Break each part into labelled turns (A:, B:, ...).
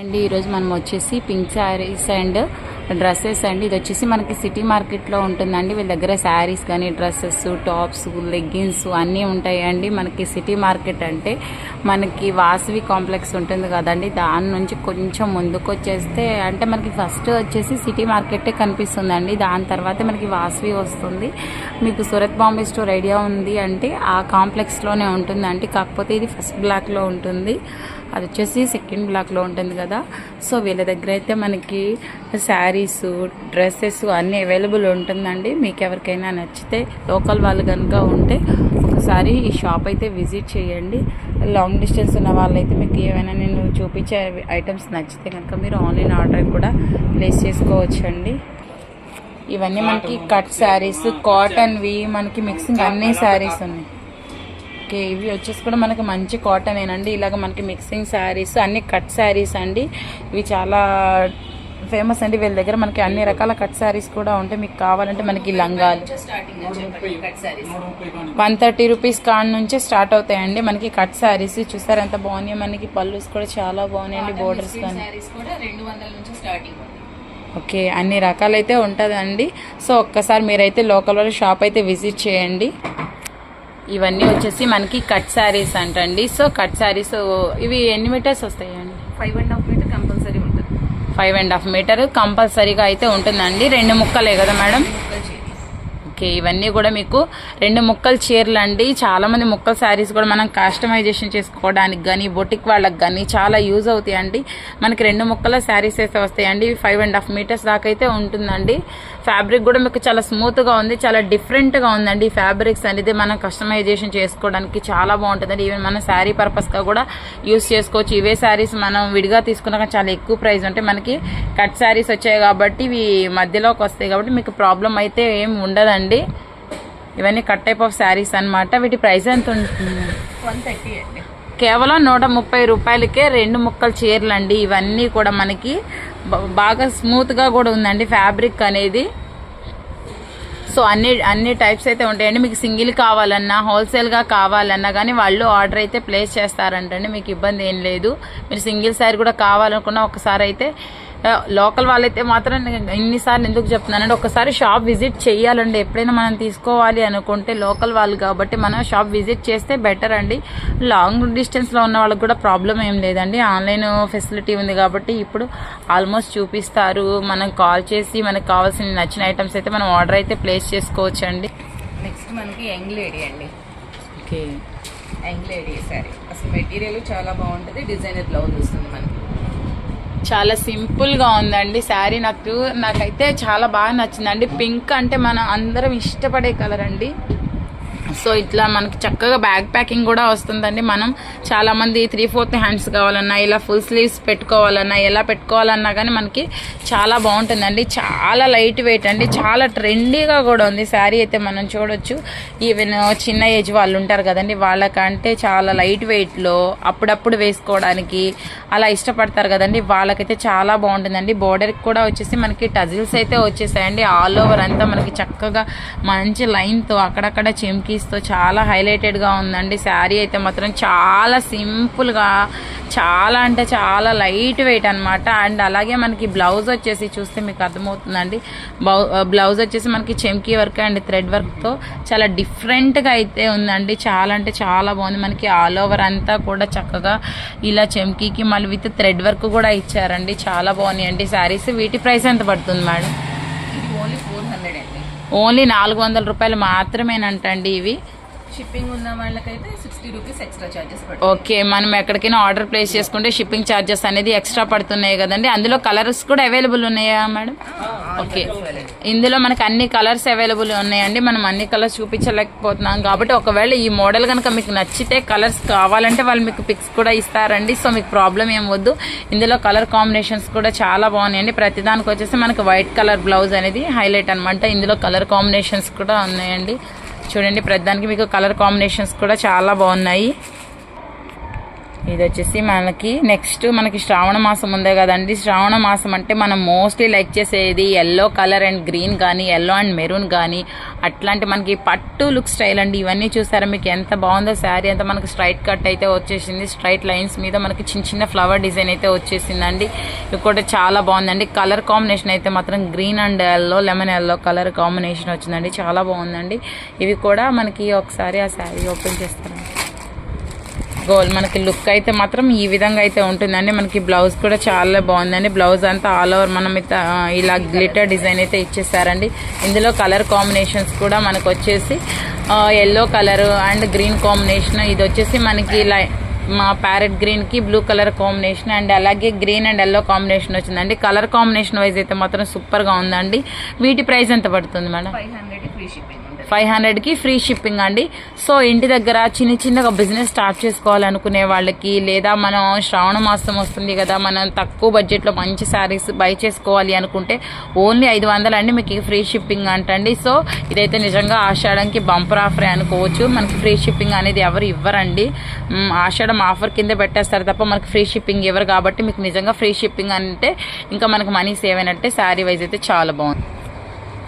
A: అండి ఈరోజు మనం వచ్చేసి పింక్ శారీస్ అండ్ డ్రెస్సెస్ అండి. ఇది వచ్చేసి మనకి సిటీ మార్కెట్లో ఉంటుందండి. వీళ్ళ దగ్గర శారీస్ కానీ డ్రెస్సెస్ టాప్స్ లెగ్గిన్స్ అన్నీ ఉంటాయండి. మనకి సిటీ మార్కెట్ అంటే మనకి వాసవి కాంప్లెక్స్ ఉంటుంది కదండి. దాని నుంచి కొంచెం ముందుకు వచ్చేస్తే అంటే మనకి ఫస్ట్ వచ్చేసి సిటీ మార్కెటే కనిపిస్తుందండి. దాని తర్వాత మనకి వాసవి వస్తుంది. మీకు సూరత్ బాంబే స్టోర్ ఐడియా ఉంది అంటే ఆ కాంప్లెక్స్లోనే ఉంటుందండి. కాకపోతే ఇది ఫస్ట్ బ్లాక్లో ఉంటుంది. అది వచ్చేసి సెకండ్ బ్లాక్లో ఉంటుంది కదా. సో వీళ్ళ దగ్గర అయితే మనకి శారీస్ డ్రెస్సెస్ అన్నీ అవైలబుల్ ఉంటుందండి. మీకు ఎవరికైనా నచ్చితే లోకల్ వాళ్ళు కనుక ఉంటే ఒకసారి ఈ షాప్ అయితే విజిట్ చేయండి. లాంగ్ డిస్టెన్స్ ఉన్న వాళ్ళైతే మీకు ఏమైనా నేను చూపించే ఐటమ్స్ నచ్చితే కనుక మీరు ఆన్లైన్ ఆర్డర్ కూడా ప్లేస్ చేసుకోవచ్చండి. ఇవన్నీ మనకి కట్ శారీస్ కాటన్వి మనకి మిక్సింగ్ అన్ని శారీస్ ఉన్నాయి. ఓకే ఇవి వచ్చేసి కూడా మనకి మంచి కాటన్ ఏనండి ఇలాగ మనకి మిక్సింగ్ శారీస్ అన్ని కట్ శారీస్ అండి. ఇవి చాలా ఫేమస్ అండి. వీళ్ళ దగ్గర మనకి అన్ని రకాల కట్ శారీస్ కూడా ఉంటాయి మీకు కావాలంటే మనకి లంగాలు. వన్ థర్టీ రూపీస్ కాడ నుంచే స్టార్ట్ అవుతాయండి. మనకి కట్ శారీస్ చూసారు ఎంత బాగున్నాయి మనకి. పళ్ళుస్ కూడా చాలా బాగున్నాయండి బోర్డర్స్ కానీ. ఓకే అన్ని రకాలైతే ఉంటుందండి. సో ఒక్కసారి మీరైతే లోకల్ వాళ్ళ షాప్ అయితే విజిట్ చేయండి. ఇవన్నీ వచ్చేసి మనకి కట్ శారీస్ అంటండి. సో కట్ శారీస్ ఇవి ఎన్ని మీటర్స్ వస్తాయండి?
B: Five and half metre compulsory ఉంటుంది.
A: ఫైవ్ అండ్ హాఫ్ మీటర్ కంపల్సరీగా అయితే ఉంటుందండి. రెండు ముక్కలే కదా మేడం. ఓకే ఇవన్నీ కూడా మీకు రెండు ముక్కలు చీరలు అండి. చాలామంది ముక్కల శారీస్ కూడా మనం కస్టమైజేషన్ చేసుకోవడానికి కానీ బొటిక్ వాళ్ళకి కానీ చాలా యూజ్ అవుతాయండి. మనకి రెండు ముక్కల శారీస్ అయితే వస్తాయండి. ఫైవ్ అండ్ హాఫ్ మీటర్స్ దాకా అయితే ఉంటుందండి. ఫ్యాబ్రిక్ కూడా మీకు చాలా స్మూత్గా ఉంది చాలా డిఫరెంట్గా ఉందండి. ఈ ఫ్యాబ్రిక్స్ అనేది మనం కస్టమైజేషన్ చేసుకోవడానికి చాలా బాగుంటుందండి. ఈవెన్ మన శారీ పర్పస్గా కూడా యూస్ చేసుకోవచ్చు. ఇవే శారీస్ మనం విడిగా తీసుకున్నాక చాలా ఎక్కువ ప్రైస్ ఉంటాయి మనకి కట్ శారీస్ వచ్చాయి కాబట్టి ఇవి మధ్యలోకి వస్తాయి కాబట్టి మీకు ప్రాబ్లం అయితే ఏం ఉండదండి. ఇవన్నీ కట్ టైప్ ఆఫ్ శారీస్ అన్నమాట. వీటి ప్రైస్ ఎంత ఉంటుంది
B: వన్ థర్టీ అండి.
A: కేవలం నూట ముప్పై రూపాయలకే రెండు ముక్కల చీరలు అండి ఇవన్నీ కూడా మనకి బాగా స్మూత్గా కూడా ఉందండి ఫ్యాబ్రిక్ అనేది. సో అన్ని అన్ని టైప్స్ అయితే ఉంటాయండి. మీకు సింగిల్ కావాలన్నా హోల్సేల్గా కావాలన్నా కానీ వాళ్ళు ఆర్డర్ అయితే ప్లేస్ చేస్తారంటండి. మీకు ఇబ్బంది ఏం లేదు. మీరు సింగిల్ శారీ కూడా కావాలనుకున్నా ఒకసారి అయితే లోకల్ వాళ్ళైతే మాత్రం నేను ఇన్నిసార్లు ఎందుకు చెప్తున్నానంటే ఒకసారి షాప్ విజిట్ చేయాలండి. ఎప్పుడైనా మనం తీసుకోవాలి అనుకుంటే లోకల్ వాళ్ళు కాబట్టి మనం షాప్ విజిట్ చేస్తే బెటర్ అండి. లాంగ్ డిస్టెన్స్లో ఉన్న వాళ్ళకి కూడా ప్రాబ్లం ఏం లేదండి. ఆన్లైన్ ఫెసిలిటీ ఉంది కాబట్టి ఇప్పుడు ఆల్మోస్ట్ చూపిస్తారు. మనం కాల్ చేసి మనకు కావాల్సిన నచ్చిన ఐటమ్స్ అయితే మనం ఆర్డర్ అయితే ప్లేస్ చేసుకోవచ్చు అండి
B: నెక్స్ట్ మనకి యంగ్ లేడీ అండి.
A: ఓకే.
B: యంగ్ లేడీ శారీ అసలు మెటీరియల్ చాలా బాగుంటుంది డిజైనర్ బ్లౌజ్ వస్తుంది మనకి.
A: చాలా సింపుల్గా ఉందండి. శారీ నాకు నాకైతే చాలా బాగా నచ్చిందండి. పింక్ అంటే మనం అందరం ఇష్టపడే కలర్ అండి. సో ఇట్లా మనకి చక్కగా బ్యాగ్ ప్యాకింగ్ కూడా వస్తుందండి. మనం చాలా మంది త్రీ ఫోర్త్ హ్యాండ్స్ కావాలన్నా ఇలా ఫుల్ స్లీవ్స్ పెట్టుకోవాలన్నా ఎలా పెట్టుకోవాలన్నా కానీ మనకి చాలా బాగుంటుందండి. చాలా లైట్ వెయిట్ అండి. చాలా ట్రెండీగా కూడా ఉంది. శారీ అయితే మనం చూడొచ్చు. ఈవెన్ చిన్న ఏజ్ వాళ్ళు ఉంటారు కదండి వాళ్ళకంటే చాలా లైట్ వెయిట్లో అప్పుడప్పుడు వేసుకోవడానికి అలా ఇష్టపడతారు కదండి. వాళ్ళకైతే చాలా బాగుంటుందండి. బోర్డర్కి కూడా వచ్చేసి మనకి టజిల్స్ అయితే వచ్చేసాయండి. ఆల్ ఓవర్ అంతా మనకి చక్కగా మంచి లైన్తో అక్కడక్కడ కలర్స్తో చాలా హైలైటెడ్గా ఉందండి. శారీ అయితే మాత్రం చాలా సింపుల్గా చాలా అంటే చాలా లైట్ వెయిట్ అనమాట అండ్ అలాగే మనకి బ్లౌజ్ వచ్చేసి చూస్తే మీకు అర్థమవుతుందండి. బ్లౌజ్ వచ్చేసి మనకి చెంకీ వర్క్ అండ్ థ్రెడ్ వర్క్తో చాలా డిఫరెంట్గా అయితే ఉందండి. చాలా అంటే చాలా బాగుంది. మనకి ఆల్ ఓవర్ అంతా కూడా చక్కగా ఇలా చెమ్కీకి మళ్ళీ విత్ థ్రెడ్ వర్క్ కూడా ఇచ్చారండి. చాలా బాగున్నాయండి శారీస్. వీటి ప్రైస్ ఎంత పడుతుంది మేడం
B: ఓన్లీ ఫోర్ హండ్రెడ్ అండి
A: ఓన్లీ నాలుగు వందల రూపాయలు మాత్రమేనంటండి ఇవి.
B: షిప్పింగ్ ఉన్న వాళ్ళకైతే sixty rupees extra charges
A: okay మనం ఎక్కడికైనా ఆర్డర్ ప్లేస్ చేసుకుంటే షిప్పింగ్ ఛార్జెస్ అనేది ఎక్స్ట్రా పడుతున్నాయి కదండి. అందులో కలర్స్ కూడా అవైలబుల్ ఉన్నాయా మేడం ఓకే ఇందులో మనకి అన్ని కలర్స్ అవైలబుల్ ఉన్నాయండి. మనం అన్ని కలర్స్ చూపించలేకపోతున్నాం కాబట్టి ఒకవేళ ఈ మోడల్ కనుక మీకు నచ్చితే కలర్స్ కావాలంటే వాళ్ళు మీకు పిక్స్ కూడా ఇస్తారండి. సో మీకు ప్రాబ్లం ఏం వద్దు. ఇందులో కలర్ కాంబినేషన్స్ కూడా చాలా బాగున్నాయండి. ప్రతిదానికి వచ్చేసి మనకి వైట్ కలర్ బ్లౌజ్ అనేది హైలైట్ అనమాట ఇందులో కలర్ కాంబినేషన్స్ కూడా ఉన్నాయండి. చూడండి ప్రతిదానికి మీకు కలర్ కాంబినేషన్స్ కూడా చాలా బాగున్నాయి. ఇది వచ్చేసి మనకి నెక్స్ట్ మనకి శ్రావణ మాసం ఉందే కదండి. శ్రావణ మాసం అంటే మనం మోస్ట్లీ లైక్ చేసేది ఎల్లో కలర్ అండ్ గ్రీన్ కానీ ఎల్లో అండ్ మెరూన్ కానీ అట్లాంటి మనకి పట్టు లుక్ స్టైల్ అండి. ఇవన్నీ చూసారా? మీకు ఎంత బాగుందో శారీ అంతా మనకి స్ట్రైట్ కట్ అయితే వచ్చేసింది. స్ట్రైట్ లైన్స్ మీద మనకి చిన్న చిన్న ఫ్లవర్ డిజైన్ అయితే వచ్చేసిందండి. ఇది కూడా చాలా బాగుందండి. కలర్ కాంబినేషన్ అయితే మాత్రం green and yellow lemon yellow colour combination వచ్చిందండి. చాలా బాగుందండి. ఇవి కూడా మనకి ఒకసారి ఆ శారీ ఓపెన్ చేస్తారండి. గోల్. మనకి లుక్ అయితే మాత్రం ఈ విధంగా అయితే ఉంటుందండి. మనకి బ్లౌజ్ కూడా చాలా బాగుందండి. బ్లౌజ్ అంతా ఆల్ ఓవర్ మనం ఇలా గ్లిటర్ డిజైన్ అయితే ఇచ్చేసారండి. ఇందులో కలర్ కాంబినేషన్స్ కూడా మనకు వచ్చేసి yellow colour and green combination ఇది వచ్చేసి మనకి ఇలా మా ప్యారెట్ గ్రీన్కి బ్లూ కలర్ కాంబినేషన్ అండ్ అలాగే గ్రీన్ అండ్ ఎల్లో కాంబినేషన్ వచ్చిందండి. కలర్ కాంబినేషన్ వైజ్ అయితే మాత్రం సూపర్గా ఉందండి. వీటి ప్రైస్ ఎంత పడుతుంది madam
B: five hundred free shipping
A: five హండ్రెడ్కి ఫ్రీ షిప్పింగ్ అండి. సో ఇంటి దగ్గర చిన్న చిన్నగా బిజినెస్ స్టార్ట్ చేసుకోవాలనుకునే వాళ్ళకి లేదా మనం శ్రావణ మాసం వస్తుంది కదా మనం తక్కువ బడ్జెట్లో మంచి శారీస్ బై చేసుకోవాలి అనుకుంటే ఓన్లీ ఐదు వందలు అండి మీకు ఫ్రీ షిప్పింగ్ అంటండి. సో ఇదైతే నిజంగా ఆషాఢంకి బంపర్ ఆఫర్ అనుకోవచ్చు. మనకి ఫ్రీ షిప్పింగ్ అనేది ఎవరు ఇవ్వరండి. ఆషాఢం ఆఫర్ కింద పెట్టేస్తారు తప్ప మనకి ఫ్రీ షిప్పింగ్ ఇవ్వరు కాబట్టి మీకు నిజంగా ఫ్రీ షిప్పింగ్ అంటే ఇంకా మనకి మనీ సేవ్ అయినట్టే శారీ వైజ్ అయితే చాలా బాగుంది.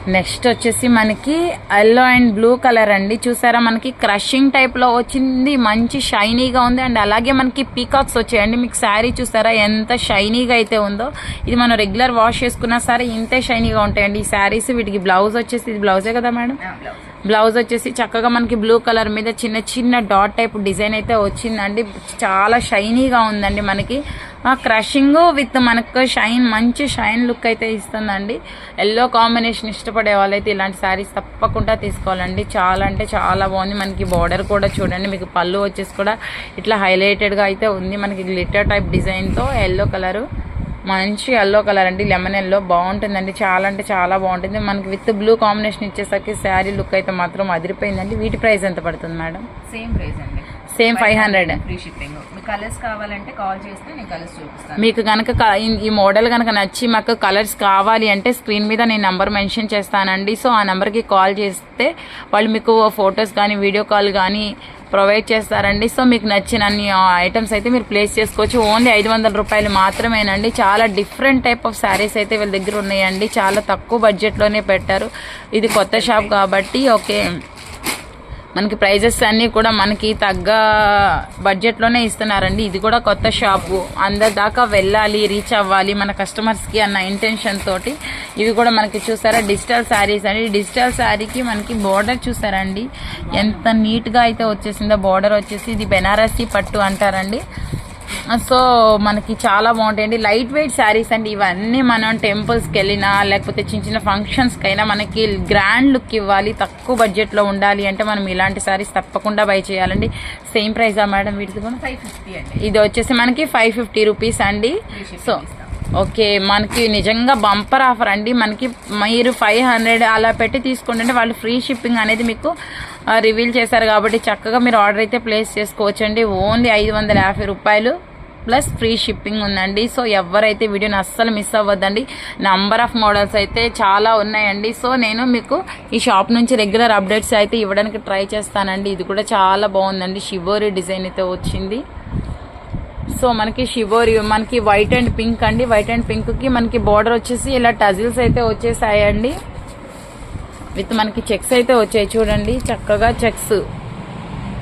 A: నెక్స్ట్ వచ్చేసి మనకి ఎల్లో అండ్ బ్లూ కలర్ అండి. చూసారా మనకి క్రషింగ్ టైప్లో వచ్చింది. మంచి షైనీగా ఉంది. అండ్ అలాగే మనకి పీకాక్స్ వచ్చాయండి. మీకు శారీ చూసారా ఎంత షైనీగా అయితే ఉందో. ఇది మనం రెగ్యులర్ వాష్ చేసుకున్నా సరే ఇంతే షైనీగా ఉంటాయండి. ఈ శారీస్ వీటికి బ్లౌజ్ వచ్చేసి ఇది బ్లౌజే కదా మేడం?
B: బ్లౌజ్.
A: బ్లౌజ్ వచ్చేసి చక్కగా మనకి బ్లూ కలర్ మీద చిన్న చిన్న డాట్ టైప్ డిజైన్ అయితే వచ్చిందండి. చాలా షైనీగా ఉందండి మనకి. క్రషింగ్ విత్ మనకు షైన్ మంచి షైన్ లుక్ అయితే ఇస్తుందండి. ఎల్లో కాంబినేషన్ ఇష్టపడే వాళ్ళైతే ఇలాంటి శారీస్ తప్పకుండా తీసుకోవాలండి. చాలా అంటే చాలా బాగుంది. మనకి బార్డర్ కూడా చూడండి. మీకు పళ్ళు వచ్చేసి కూడా ఇట్లా హైలైటెడ్గా అయితే ఉంది. మనకి గ్లిటర్ టైప్ డిజైన్తో ఎల్లో కలరు మంచి ఎల్లో కలర్ అండి. లెమన్ ఎల్లో బాగుంటుందండి. చాలా అంటే చాలా బాగుంటుంది. మనకి విత్ బ్లూ కాంబినేషన్ ఇచ్చేసరికి శారీ లుక్ అయితే మాత్రం అదిరిపోయిందండి. వీటి ప్రైస్ ఎంత పడుతుంది మేడం
B: సేమ్ ప్రైస్ అండి.
A: Same five hundred
B: free shipping మీకు కలర్స్ కావాలంటే కాల్ చేస్తే నేను కలర్స్ చూపిస్తాను.
A: మీకు కనుక ఈ మోడల్ కనుక నచ్చి మాకు కలర్స్ కావాలి అంటే స్క్రీన్ మీద నేను నంబర్ మెన్షన్ చేస్తానండి. సో ఆ నెంబర్కి కాల్ చేస్తే వాళ్ళు మీకు ఫొటోస్ కానీ వీడియో కాల్ కానీ ప్రొవైడ్ చేస్తారండి. సో మీకు నచ్చిన అన్ని ఐటమ్స్ అయితే మీరు ప్లేస్ చేసుకోవచ్చు. ఓన్లీ ఐదు వందల రూపాయలు మాత్రమేనండి. చాలా డిఫరెంట్ టైప్ ఆఫ్ శారీస్ అయితే వీళ్ళ దగ్గర ఉన్నాయండి. చాలా తక్కువ బడ్జెట్లోనే పెట్టారు. ఇది కొత్త షాప్ కాబట్టి ఓకే మనకి ప్రైజెస్ అన్నీ కూడా మనకి తగ్గ బడ్జెట్లోనే ఇస్తున్నారండి. ఇది కూడా కొత్త షాపు అందరి దాకా వెళ్ళాలి రీచ్ అవ్వాలి మన కస్టమర్స్కి అన్న ఇంటెన్షన్ తోటి. ఇవి కూడా మనకి చూసారా? డిజిటల్ శారీస్ అండి. డిజిటల్ శారీకి మనకి బార్డర్ చూసారండి. ఎంత నీట్గా అయితే వచ్చేసిందో బార్డర్ వచ్చేసి ఇది బెనారసీ పట్టు అంటారండి. సో మనకి చాలా బాగుంటాయండి. లైట్ వెయిట్ శారీస్ అండి. ఇవన్నీ మనం టెంపుల్స్కి వెళ్ళినా లేకపోతే చిన్న చిన్న ఫంక్షన్స్కి అయినా మనకి గ్రాండ్ లుక్ ఇవ్వాలి. తక్కువ బడ్జెట్లో ఉండాలి అంటే మనం ఇలాంటి శారీస్ తప్పకుండా బై చేయాలండి. సేమ్ ప్రైజా మేడం వీటిది కూడా?
B: ఫైవ్ ఫిఫ్టీ అండి.
A: ఇది వచ్చేసి మనకి ఫైవ్ ఫిఫ్టీ రూపీస్ అండి. సో. ఓకే మనకి నిజంగా బంపర్ ఆఫర్ అండి. మనకి మీరు ఫైవ్ హండ్రెడ్ అలా పెట్టి తీసుకుంటుంటే వాళ్ళు ఫ్రీ షిప్పింగ్ అనేది మీకు రివీల్ చేశారు కాబట్టి చక్కగా మీరు ఆర్డర్ అయితే ప్లేస్ చేసుకోవచ్చండి. ఓన్లీ ఐదు వందల యాభై రూపాయలు ప్లస్ ఫ్రీ షిప్పింగ్ ఉందండి. సో ఎవరైతే వీడియోని అస్సలు మిస్ అవ్వద్దండి. నంబర్ ఆఫ్ మోడల్స్ అయితే చాలా ఉన్నాయండి. సో నేను మీకు ఈ షాప్ నుంచి రెగ్యులర్ అప్డేట్స్ అయితే ఇవ్వడానికి ట్రై చేస్తానండి. ఇది కూడా చాలా బాగుందండి. షివోరి డిజైన్ అయితే వచ్చింది. సో మనకి షివోరి మనకి వైట్ అండ్ పింక్ అండి. వైట్ అండ్ పింక్కి మనకి బార్డర్ వచ్చేసి ఇలా టజిల్స్ అయితే వచ్చేసాయండి. విత్ మనకి చెక్స్ అయితే వచ్చాయి చూడండి. చక్కగా చెక్స్.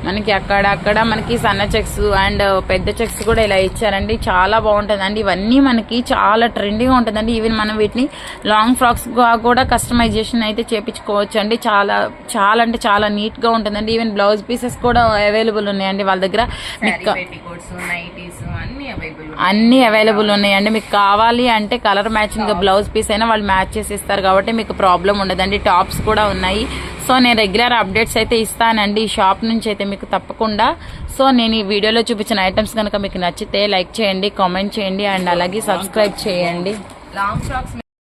A: మనకి అక్కడ అక్కడ మనకి సన్న చెక్స్ అండ్ పెద్ద చెక్స్ కూడా ఇలా ఇచ్చారండి. చాలా బాగుంటుందండి. ఇవన్నీ మనకి చాలా ట్రెండింగ్ ఉంటుందండి. ఈవెన్ మనం వీటిని లాంగ్ ఫ్రాక్స్గా కూడా కస్టమైజేషన్ అయితే చేపించుకోవచ్చు అండి చాలా చాలా అంటే చాలా నీట్గా ఉంటుందండి. ఈవెన్ బ్లౌజ్ పీసెస్ కూడా అవైలబుల్ ఉన్నాయండి వాళ్ళ దగ్గర. అన్ని అవైలబుల్ ఉన్నాయండి. మీకు కావాలి అంటే కలర్ మ్యాచింగ్ బ్లౌజ్ పీస్ అయినా వాళ్ళు మ్యాచ్ చేసి ఇస్తారు కాబట్టి మీకు ప్రాబ్లం ఉండదండి. టాప్స్ కూడా ఉన్నాయి. సో నేను రెగ్యులర్ అప్డేట్స్ అయితే ఇస్తానండి. ఈ షాప్ నుంచి అయితే మీకు తప్పకుండా. సో నేను ఈ వీడియోలో చూపించిన ఐటమ్స్ కనుక మీకు నచ్చితే లైక్ చేయండి కామెంట్ చేయండి అండ్ అలాగే సబ్స్క్రైబ్ చేయండి.
B: Long frocks